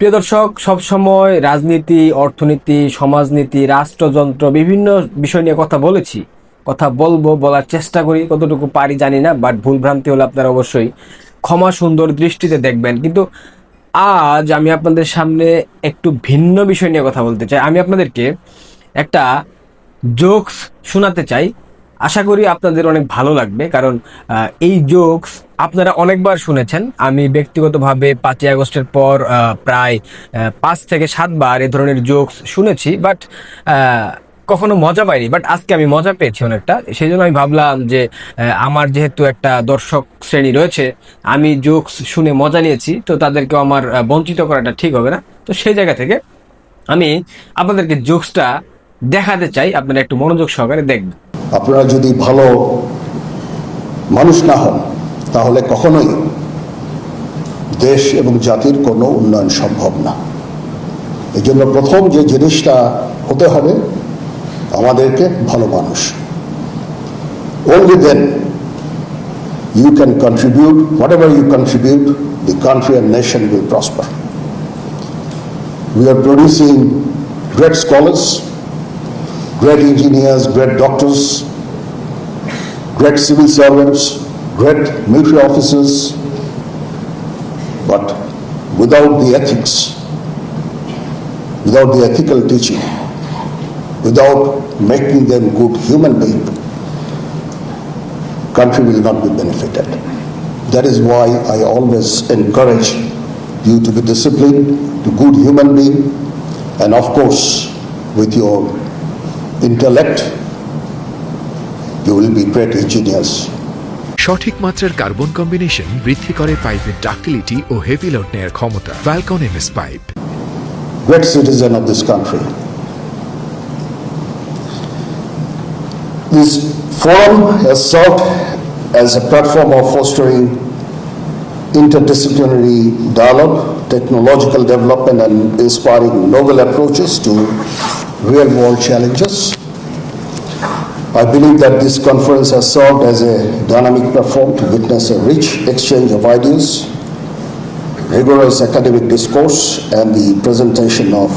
প্রিয় দর্শক, সবসময় রাজনীতি, অর্থনীতি, সমাজনীতি, রাষ্ট্রযন্ত্র বিভিন্ন বিষয় নিয়ে কথা বলেছি। কথা বলব, বলার চেষ্টা করি, কতটুকু পারি জানি না বাট ভুলভ্রান্তি হলে আপনারা অবশ্যই ক্ষমা সুন্দর দৃষ্টিতে দেখবেন। কিন্তু আজ আমি আপনাদের সামনে একটু ভিন্ন বিষয় নিয়ে কথা বলতে চাই। আমি আপনাদেরকে একটা জোকস শোনাতে চাই। আশা করি আপনাদের অনেক ভালো লাগবে, কারণ এই জোকস আপনারা অনেকবার শুনেছেন। আমি ব্যক্তিগতভাবে পাঁচই আগস্টের পর প্রায় পাঁচ থেকে সাতবার এ ধরনের জোকস শুনেছি বাট কখনো মজা পাইনি। বাট আজকে আমি মজা পেয়েছি অনেকটা। সেই জন্য আমি ভাবলাম যে আমার যেহেতু একটা দর্শক শ্রেণি রয়েছে, আমি জোকস শুনে মজা নিয়েছি, তো তাদেরকেও আমার বঞ্চিত করাটা ঠিক হবে না। তো সেই জায়গা থেকে আমি আপনাদেরকে জোকসটা দেখাতে চাই। আপনারা একটু মনোযোগ সহকারে দেখবেন। আপনারা যদি ভালো মানুষ না হন, তাহলে কখনোই দেশ এবং জাতির কোনো উন্নয়ন সম্ভব না। এই জন্য প্রথম যে জিনিসটা হতে হবে, আমাদেরকে ভালো মানুষ। Only then you can contribute whatever you contribute the country and nation will prosper we are producing great scholars great engineers, great doctors, great civil servants, great military officers, but without the ethics, without the ethical teaching, without making them good human being, country will not be benefited. That is why I always encourage you to be disciplined, to good human being, and of course, with your intellect, you will be great engineers. সঠিক মাত্রার carbon combination বৃদ্ধি করে পাইপের ductility ও heavy load নেয়ার ক্ষমতা Falcon MS pipe great citizen of this country. This forum has served as a platform of fostering interdisciplinary dialogue, technological development, and inspiring novel approaches to real world challenges. I believe that this conference has served as a dynamic platform to witness a rich exchange of ideas, rigorous academic discourse and the presentation of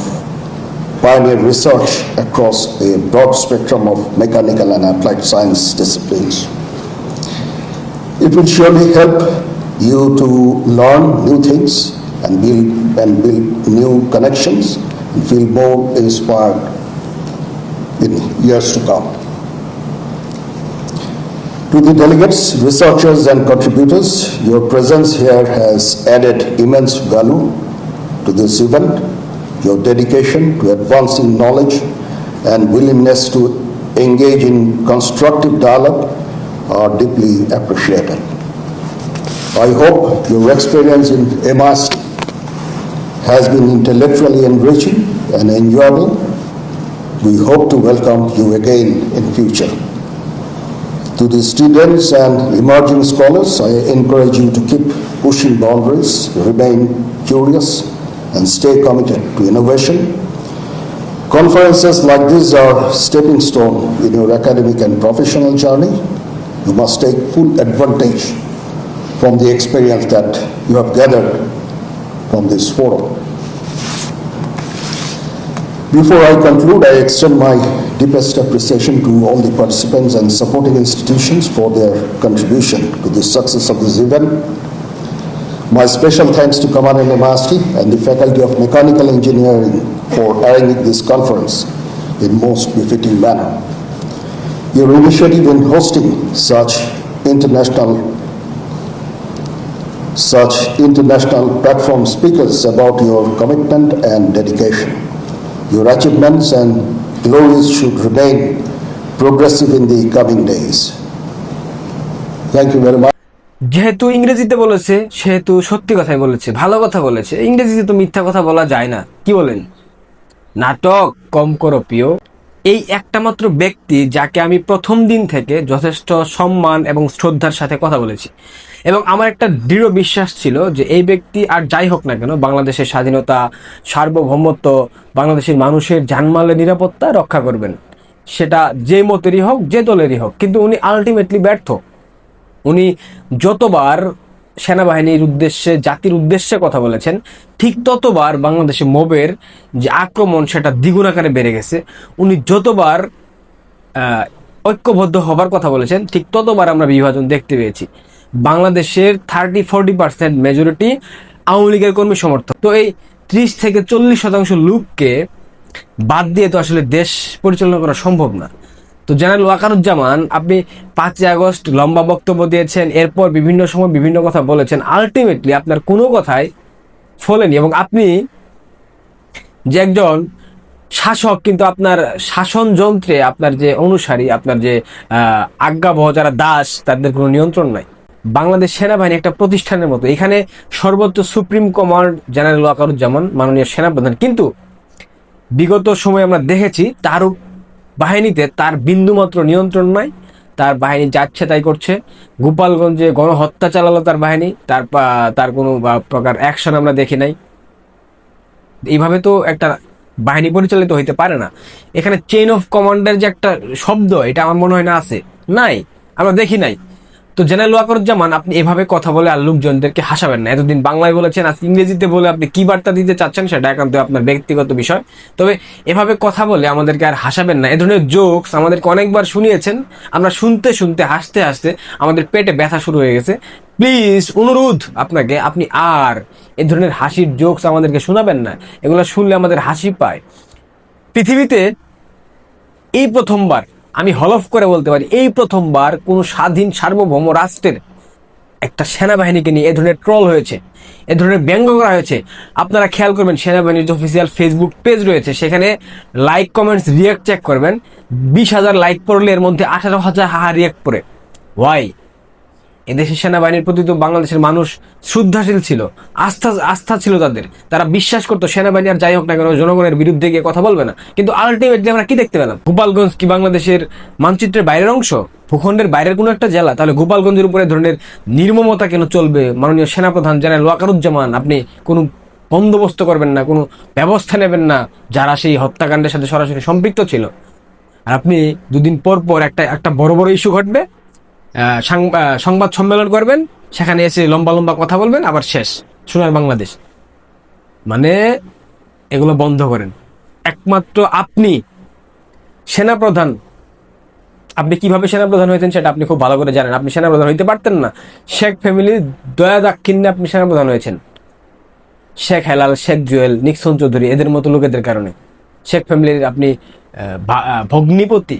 pioneer research across a broad spectrum of mechanical and applied science disciplines. It will surely help you to learn new things and build, and build new connections and feel more inspired in years to come. To the delegates, researchers, and contributors, your presence here has added immense value to this event. Your dedication to advancing knowledge and willingness to engage in constructive dialogue are deeply appreciated. I hope your experience in MIT has been intellectually enriching and enjoyable. We hope to welcome you again in future. To the students and emerging scholars, I encourage you to keep pushing boundaries, remain curious, and stay committed to innovation. Conferences like this are stepping stone in your academic and professional journey. You must take full advantage from the experience that you have gathered from this forum. Before I conclude, I extend my deepest appreciation to all the participants and supporting institutions for their contribution to the success of this event. My special thanks to Kamal MIST and the Faculty of Mechanical Engineering for arranging this conference in most befitting manner. Your initiative in hosting such international such international platform speakers about your commitment and dedication. Your achievements and glories should remain progressive in the coming days. Thank you very much. যেহেতু ইংরেজিতে বলেছে সেহেতু সত্যি কথাই বলেছে ভালো কথা বলেছে ইংরেজিতে তো মিথ্যা কথা বলা যায় না কি বলেন নাটক কম করো প্রিয় এই একটা মাত্র ব্যক্তি যাকে আমি প্রথম দিন থেকে যথেষ্ট সম্মান এবং শ্রদ্ধার সাথে কথা বলেছি। এবং আমার একটা দৃঢ় বিশ্বাস ছিল যে এই ব্যক্তি আর যাই হোক না কেন বাংলাদেশের স্বাধীনতা, সার্বভৌমত্ব, বাংলাদেশের মানুষের জানমালের নিরাপত্তা রক্ষা করবেন। সেটা যে মতেরই হোক, যে দলেরই হোক। কিন্তু উনি আলটিমেটলি ব্যর্থ। উনি যতবার সেনাবাহিনীর উদ্দেশ্যে, জাতির উদ্দেশ্যে কথা বলেছেন। ঠিক ততবার বাংলাদেশে মোবের যে আক্রমণ সেটা দ্বিগুণ আকারে বেড়ে গেছে। উনি যতবার ঐক্যবদ্ধ হবার কথা বলেছেন, ঠিক ততবার আমরা বিভাজন দেখতে পেয়েছি। বাংলাদেশের thirty forty percent majority Awami লীগের কর্মী সমর্থক। তো এই ত্রিশ থেকে চল্লিশ শতাংশ লোককে বাদ দিয়ে তো আসলে দেশ পরিচালনা করা সম্ভব না। তো জেনারেল ওয়াকারুজ্জামান, আপনি পাঁচই আগস্ট লম্বা বক্তব্য দিয়েছেন, এরপর বিভিন্ন সময় বিভিন্ন কথা বলেছেন আলটিমেটলি আপনার কোনো কথাই ফলেনি এবং আপনি যে একজন শাসক, কিন্তু আপনার শাসন যন্ত্রে আপনার যে অনুসারী, আপনার যে আজ্ঞাবহ যারা দাস, তাদের কোনো নিয়ন্ত্রণ নাই। বাংলাদেশ সেনাবাহিনী একটা প্রতিষ্ঠানের মতো। এখানে সর্বোচ্চ সুপ্রিম কমান্ড জেনারেল ওয়াকারুজ্জামান, মাননীয় সেনাপ্রধান। কিন্তু বিগত সময় আমরা দেখেছি তার বাহিনীতে তার বিন্দুমাত্র নিয়ন্ত্রণ নাই, তার বাহিনী যাচ্ছে তাই করছে। গোপালগঞ্জে গণহত্যা চালালো তার বাহিনী, তার তার কোনো প্রকার অ্যাকশন আমরা দেখি নাই। এইভাবে তো একটা বাহিনী পরিচালিত হইতে পারে না। এখানে চেইন অফ কমান্ডের যে একটা শব্দ, এটা আমার মনে হয় না আছে। নাই, আমরা দেখি নাই। তো জেনারেল ওয়াকরুজ্জামান, আপনি এভাবে কথা বলে আর লোকজনদেরকে হাসাবেন না। এতদিন বাংলায় বলেছেন আজ ইংরেজিতে বলে আপনি কি বার্তা দিতে চাচ্ছেন সেটা একান্ত আপনার ব্যক্তিগত বিষয়। তবে এভাবে কথা বলে আমাদেরকে আর হাসাবেন না। এ ধরনের জোকস আমাদেরকে অনেকবার শুনিয়েছেন। আমরা শুনতে শুনতে, হাসতে হাসতে আমাদের পেটে ব্যথা শুরু হয়ে গেছে। প্লিজ, অনুরোধ আপনাকে, আপনি আর এ ধরনের হাসির জোকস আমাদেরকে শোনাবেন না। এগুলো শুনলে আমাদের হাসি পায়। পৃথিবীতে এই প্রথমবার আমি হলফ করে বলতে পারি, এই প্রথমবার কোনো স্বাধীন সার্বভৌম রাষ্ট্রের একটা সেনাবাহিনীকে নিয়ে এ ধরনের ট্রল হয়েছে, এ ধরনের ব্যঙ্গ করা হয়েছে। আপনারা খেয়াল করবেন, সেনাবাহিনীর যে অফিসিয়াল ফেসবুক পেজ রয়েছে, সেখানে লাইক কমেন্টস রিয়াক্ট চেক করবেন। বিশ হাজার লাইক পড়লে এর মধ্যে আঠারো হাজার হাহা রিয়াক্ট পড়ে। ওয়াই এদেশের সেনাবাহিনীর প্রতি তো বাংলাদেশের মানুষ শ্রদ্ধাশীল ছিল, আস্থা আস্থা ছিল তাদের। তারা বিশ্বাস করতো সেনাবাহিনী আর যাই হোক না কেন জনগণের বিরুদ্ধে গিয়ে কথা বলবে না। কিন্তু আলটিমেটলি আমরা কি দেখতে পেলাম? গোপালগঞ্জ কি বাংলাদেশের মানচিত্রের বাইরের অংশ? ভূখণ্ডের বাইরের কোনো একটা জেলা? তাহলে গোপালগঞ্জের উপরে ধরনের নির্মমতা কেন চলবে? মাননীয় সেনাপ্রধান জেনারেল ওয়াকারুজ্জামান, আপনি কোনো বন্দোবস্ত করবেন না, কোনো ব্যবস্থা নেবেন না, যারা সেই হত্যাকাণ্ডের সাথে সরাসরি সম্পৃক্ত ছিল? আর আপনি দুদিন পর পর একটা একটা বড় বড় ইস্যু ঘটবে? সংবাদ সম্মেলন করবেন, সেখানে এসে লম্বা লম্বা কথা বলবেন, আবার শেষ। সোনার বাংলাদেশ। মানে এগুলো বন্ধ করেন। একমাত্র আপনি সেনাপ্রধান। আপনি কীভাবে সেনাপ্রধান হয়েছেন সেটা আপনি খুব ভালো করে জানেন। আপনি সেনাপ্রধান হইতে পারতেন না। শেখ ফ্যামিলির দয়া দাক্ষিণ্যে আপনি সেনাপ্রধান হয়েছেন। শেখ হেলাল, শেখ জুয়েল, নিক্সন চৌধুরী, এদের মতো লোকেদের কারণে। শেখ ফ্যামিলির আপনি ভগ্নিপতি।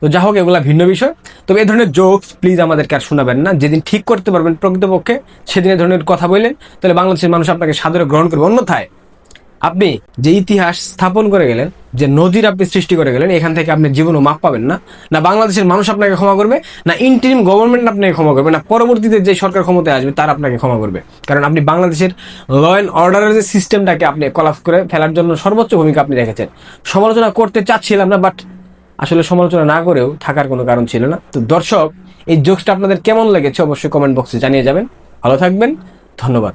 তো যা হোক, এগুলা ভিন্ন বিষয়। তবে এই ধরনের জোকস প্লিজ আমাদেরকে আর শোনাবেন না। যেদিন ঠিক করতে পারবেন প্রকৃতপক্ষে, সেদিন এই ধরনের কথা বললেন তাহলে বাংলাদেশের মানুষ আপনাকে সাদরে গ্রহণ করবে। অন্যথায়, আপনি যে ইতিহাস স্থাপন করে গেলেন, যে নদীর আপনি সৃষ্টি করে গেলেন, এখান থেকে আপনি জীবনও মাপ পাবেন না। না বাংলাদেশের মানুষ আপনাকে ক্ষমা করবে, না ইন্টারিম গভর্নমেন্ট আপনাকে ক্ষমা করবে, না পরবর্তীতে যে সরকার ক্ষমতায় আসবে, তার আপনাকে ক্ষমা করবে। কারণ আপনি বাংলাদেশের ল অ্যান্ড অর্ডারের যে সিস্টেমটাকে আপনি কলাপস করে ফেলার জন্য সর্বোচ্চ ভূমিকা আপনি রেখেছেন। সমালোচনা করতে চাচ্ছিলাম না বাট আসলে সমালোচনা না করেও থাকার কোনো কারণ ছিল না। তো দর্শক, এই জোকসটা আপনাদের কেমন লেগেছে অবশ্যই কমেন্ট বক্সে জানিয়ে যাবেন। ভালো থাকবেন, ধন্যবাদ।